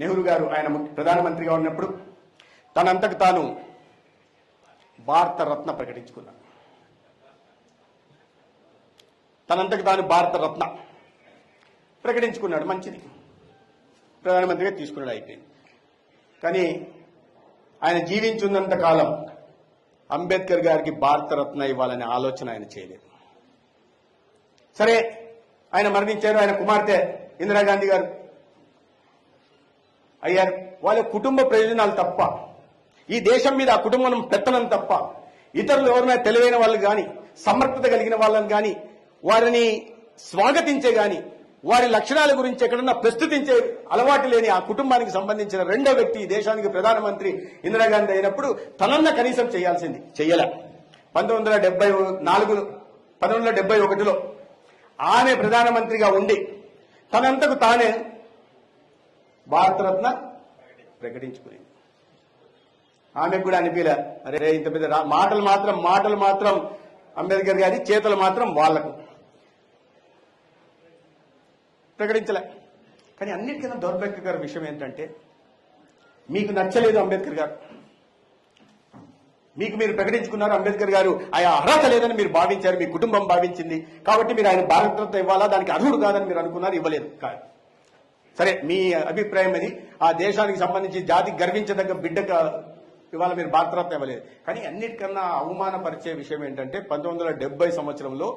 నెహ్రూ గారు ఆయన ప్రధానమంత్రిగా ఉన్నప్పుడు తనంతకు తాను భారత రత్న ప్రకటించుకున్నాడు. తనంతకు తాను భారత రత్న ప్రకటించుకున్నాడు. మంచిది. ప్రధానమంత్రిగా తీసుకున్నాడు అయిపోయింది. కానీ ఆయన జీవించున్నంత కాలం అంబేద్కర్ గారికి భారతరత్న ఇవ్వాలనే ఆలోచన ఆయన చేయలేదు. సరే ఆయన మరణించారు. ఆయన కుమార్తె ఇందిరాగాంధీ గారు అయ్యారు వాళ్ళ కుటుంబ ప్రయోజనాలు తప్ప ఈ దేశం మీద ఆ కుటుంబం పెత్తనం తప్ప ఇతరులు ఎవరైనా తెలివైన వాళ్ళు కానీ సమర్థత కలిగిన వాళ్ళని కానీ వారిని స్వాగతించే గాని వారి లక్షణాల గురించి ఎక్కడన్నా ప్రస్తుతించే అలవాటు లేని ఆ కుటుంబానికి సంబంధించిన రెండో వ్యక్తి ఈ దేశానికి ప్రధానమంత్రి ఇందిరాగాంధీ అయినప్పుడు తనన్న కనీసం చేయాల్సింది చెయ్యలే. పంతొమ్మిది వందల డెబ్బై నాలుగులో పంతొమ్మిది వందల డెబ్బై ఒకటిలో ఆమె ప్రధానమంత్రిగా ఉండి తనంతకు తానే భారతరత్న ప్రకటించుకునేది. ఆమెకు కూడా అనిపించలే అరే ఇంత పెద్ద మాటలు మాత్రం మాటలు మాత్రం అంబేద్కర్ గారి చేతులు మాత్రం వాళ్ళకు. ప్రకటించలే. కానీ అన్నిటికన్నా దౌర్భాగ్యకర విషయం ఏంటంటే మీకు నచ్చలేదు అంబేద్కర్ గారు. మీకు మీరు ప్రకటించుకున్నారు అంబేద్కర్ గారు ఆయన అర్హత లేదని మీరు భావించారు మీ కుటుంబం భావించింది. కాబట్టి మీరు ఆయన భారతరత్న ఇవ్వాలా దానికి అర్హుడు కాదని మీరు అనుకున్నారు ఇవ్వలేదు. కాదు. సరే మీ అభిప్రాయం అది. ఆ దేశానికి సంబంధించి జాతికి గర్వించదగ్గ బిడ్డకు ఇవాళ మీరు భారతరత్న ఇవ్వలేదు. కానీ అన్నిటికన్నా అవమానపరిచే విషయం ఏంటంటే పంతొమ్మిది వందల సంవత్సరంలో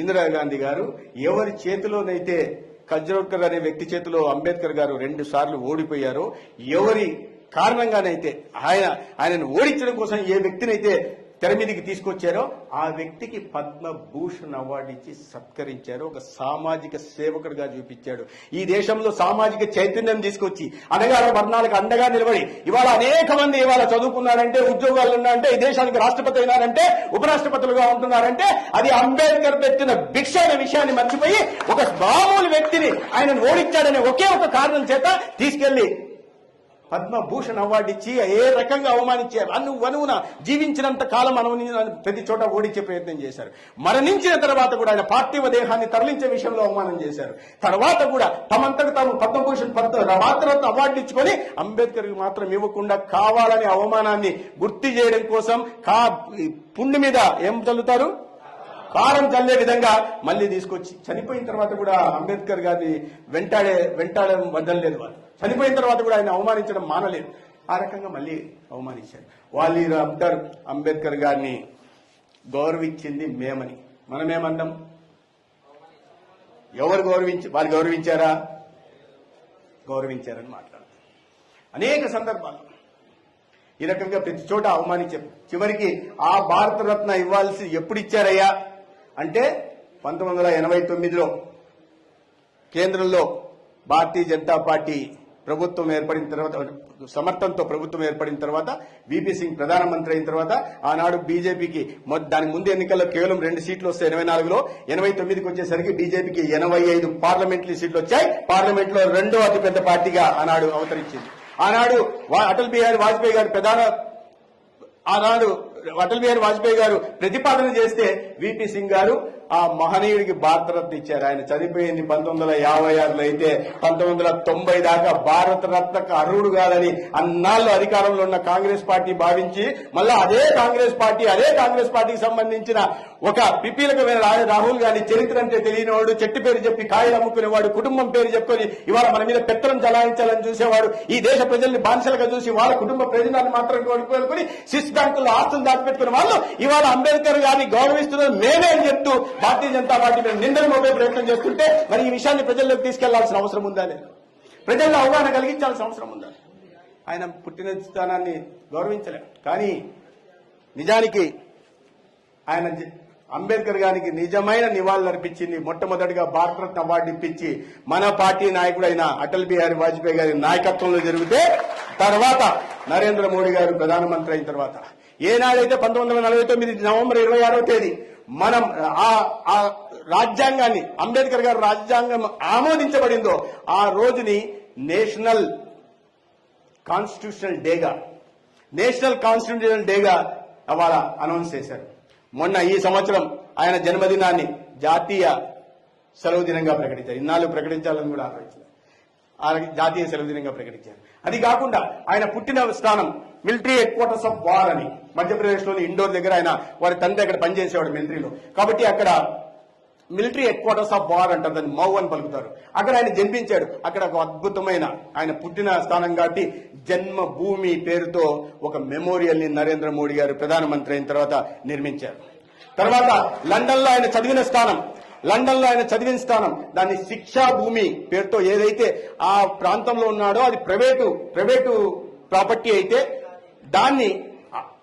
ఇందిరాగాంధీ గారు ఎవరి చేతిలోనైతే కజ్రోడ్కర్ అనే వ్యక్తి చేతిలో అంబేద్కర్ గారు రెండు సార్లు ఓడిపోయారో ఎవరి కారణంగానైతే ఆయన ఆయనను ఓడించడం కోసం ఏ వ్యక్తినైతే తెర మీదకి తీసుకొచ్చారో ఆ వ్యక్తికి పద్మభూషణ్ అవార్డు ఇచ్చి సత్కరించారు. ఒక సామాజిక సేవకుడిగా చూపించాడు. ఈ దేశంలో సామాజిక చైతన్యం తీసుకొచ్చి అనగా వర్ణాలకు అండగా నిలబడి ఇవాళ అనేక మంది ఇవాళ చదువుకున్నారంటే ఉద్యోగాలు ఉన్నారంటే ఈ దేశానికి రాష్ట్రపతి అయినారంటే ఉపరాష్ట్రపతులుగా ఉంటున్నారంటే అది అంబేద్కర్ పెట్టిన భిక్ష అనే విషయాన్ని మర్చిపోయి ఒక మామూలు వ్యక్తిని ఆయనను ఓడించాడనే ఒకే ఒక కారణం చేత తీసుకెళ్ళి పద్మభూషణ్ అవార్డు ఇచ్చి ఏ రకంగా అవమానించారు? అను వనువున జీవించినంత కాలం అనువని ప్రతి చోట ఓడించే ప్రయత్నం చేశారు. మరణించిన తర్వాత కూడా ఆయన పార్థివ దేహాన్ని తరలించే విషయంలో అవమానం చేశారు. తర్వాత కూడా తమంతకు తాము పద్మభూషణ్ పద్మ భారతరత్న అవార్డు ఇచ్చుకొని అంబేద్కర్ మాత్రం ఇవ్వకుండా కావాలనే అవమానాన్ని గుర్తు చేయడం కోసం కా పుండు మీద ఏం చల్లుతారు? కారం చల్లే విధంగా మళ్ళీ తీసుకొచ్చి చనిపోయిన తర్వాత కూడా అంబేద్కర్ గారిని వెంటాడే వెంటాడడం వదలలేదు వాళ్ళు. చనిపోయిన తర్వాత కూడా ఆయన అవమానించడం మానలేదు. ఆ రకంగా మళ్ళీ అవమానించారు. వాళ్ళు అంటారు అంబేద్కర్ గారిని గౌరవించింది మేమని. మనమేమన్నాం ఎవరు గౌరవించి వాళ్ళు గౌరవించారా? గౌరవించారని మాట్లాడతారు. అనేక సందర్భాలు ఈ రకంగా ప్రతి చోట అవమానించారు చివరికి ఆ భారతరత్న ఇవ్వాల్సి ఎప్పుడు ఇచ్చారయ్యా అంటే పంతొమ్మిది వందల ఎనభై తొమ్మిదిలో కేంద్రంలో భారతీయ జనతా పార్టీ ప్రభుత్వం ఏర్పడిన తర్వాత సమర్థంతో ప్రభుత్వం ఏర్పడిన తర్వాత బీపీ సింగ్ ప్రధానమంత్రి అయిన తర్వాత ఆనాడు బీజేపీకి దానికి ముందు ఎన్నికల్లో కేవలం రెండు సీట్లు వస్తాయి ఎనభై నాలుగులో ఎనభై తొమ్మిదికి వచ్చేసరికి బీజేపీకి ఎనభై ఐదు పార్లమెంటరీ సీట్లు వచ్చాయి. పార్లమెంట్లో రెండో అతిపెద్ద పార్టీగా ఆనాడు అవతరించింది. ఆనాడు అటల్ బిహారీ వాజ్పేయి గారు ప్రధాన ఆనాడు అటల్ బిహారీ వాజ్పేయి గారు ప్రతిపాదన చేస్తే విపి సింగ్ గారు ఆ మహనీయుడికి భారతరత్న ఇచ్చారు. ఆయన చనిపోయింది పంతొమ్మిది వందల యాభై ఆరులో అయితే పంతొమ్మిది వందల తొంభై దాకా భారతరత్నకు అర్హుడు కాదని అన్నాళ్ళు అధికారంలో ఉన్న కాంగ్రెస్ పార్టీ భావించి మళ్ళా అదే కాంగ్రెస్ పార్టీ అదే కాంగ్రెస్ పార్టీకి సంబంధించిన ఒక పిపీలకమైన రాహుల్ గాంధీ చరిత్ర అంటే తెలియనివాడు చెట్టు పేరు చెప్పి కాయలు అమ్ముకునేవాడు కుటుంబం పేరు చెప్పుకొని ఇవాళ మన మీద పెత్తనం చలాయించాలని చూసేవాడు ఈ దేశ ప్రజల్ని బానిసలుగా చూసి వాళ్ళ కుటుంబ ప్రయోజనాన్ని మాత్రం కోరుకొని స్విస్ బ్యాంకుల్లో ఆస్తులు దాచిపెట్టుకున్న వాళ్ళు ఇవాళ అంబేద్కర్ గారిని గౌరవిస్తున్న మేమే అని చెప్తూ భారతీయ జనతా పార్టీ మీద నిందలు మోపే ప్రయత్నం చేస్తుంటే మరి ఈ విషయాన్ని ప్రజల్లోకి తీసుకెళ్ళాల్సిన అవసరం ఉందా లేదు? ప్రజల్లో అవగాహన కలిగించాల్సిన అవసరం ఉందా? ఆయన పుట్టిన స్థానాన్ని గౌరవించలేం. కానీ నిజానికి ఆయన అంబేద్కర్ గారికి నిజమైన నివాళులు అర్పించింది మొట్టమొదటిగా భారతరత్న అవార్డు ఇప్పించి మన పార్టీ నాయకుడైన అటల్ బిహారీ వాజ్పేయి గారి నాయకత్వంలో జరిగితే తర్వాత నరేంద్ర మోడీ గారు ప్రధానమంత్రి అయిన తర్వాత. ఏనాడైతే పంతొమ్మిది వందల నలభై తొమ్మిది నవంబర్ ఇరవై ఆరో తేదీ మనం ఆ ఆ రాజ్యాంగాన్ని అంబేద్కర్ గారు రాజ్యాంగం ఆమోదించబడిందో ఆ రోజుని నేషనల్ కాన్స్టిట్యూషనల్ డేగా నేషనల్ కాన్స్టిట్యూషనల్ డేగా అవాళ అనౌన్స్ చేశారు. మొన్న ఈ సంవత్సరం ఆయన జన్మదినాన్ని జాతీయ సెలవు దినంగా ప్రకటించారు. ఇన్నాళ్ళు ప్రకటించాలని కూడా ఆలోచించారు. ఆ జాతీయ సెలవు దినంగా ప్రకటించారు. అది కాకుండా ఆయన పుట్టిన స్థానం military headquarters of war అని మధ్యప్రదేశ్లోని ఇండోర్ దగ్గర ఆయన వారి తండ్రి అక్కడ పనిచేసేవాడు మిలిటరీలో కాబట్టి అక్కడ military headquarters of war అంటారు దాన్ని మౌ అని పలుకుతారు. అక్కడ ఆయన జన్మించాడు. అక్కడ ఒక అద్భుతమైన ఆయన పుట్టిన స్థానం కాబట్టి జన్మ భూమి పేరుతో ఒక మెమోరియల్ని నరేంద్ర మోడీ గారు ప్రధానమంత్రి అయిన తర్వాత నిర్మించారు. తర్వాత లండన్లో ఆయన చదివిన స్థానం లండన్లో ఆయన చదివిన స్థానం దాన్ని శిక్షా భూమి పేరుతో ఏదైతే ఆ ప్రాంతంలో ఉన్నాడో అది ప్రైవేటు ప్రైవేటు ప్రాపర్టీ అయితే దాన్ని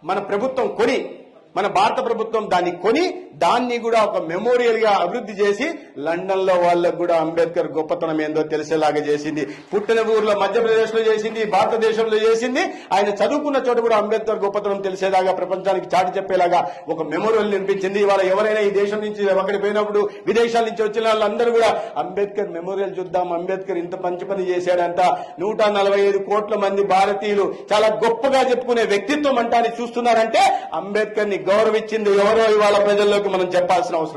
మన ప్రభుత్వం కొని మన భారత ప్రభుత్వం దాన్ని కొని దాన్ని కూడా ఒక మెమోరియల్గా అభివృద్ధి చేసి లండన్లో వాళ్ళకు కూడా అంబేద్కర్ గొప్పతనం ఏందో తెలిసేలాగా చేసింది. పుట్టిన ఊర్లో మధ్యప్రదేశ్లో చేసింది భారతదేశంలో చేసింది. ఆయన చదువుకున్న చోట కూడా అంబేద్కర్ గొప్పతనం తెలిసేలాగా ప్రపంచానికి చాటి చెప్పేలాగా ఒక మెమోరియల్ నిర్మించింది ఇవాళ ఎవరైనా ఈ దేశం నుంచి అక్కడికి పోయినప్పుడు విదేశాల నుంచి వచ్చిన వాళ్ళందరూ కూడా అంబేద్కర్ మెమోరియల్ చూద్దాం అంబేద్కర్ ఇంత మంచి పని చేశాడంట. నూట నలభై ఐదు కోట్ల మంది భారతీయులు చాలా గొప్పగా చెప్పుకునే వ్యక్తిత్వం అంటాన్ని చూస్తున్నారంటే అంబేద్కర్ని గౌరవించింది ఎవరో ఇవాళ ప్రజల్లోకి మనం చెప్పాల్సిన అవసరం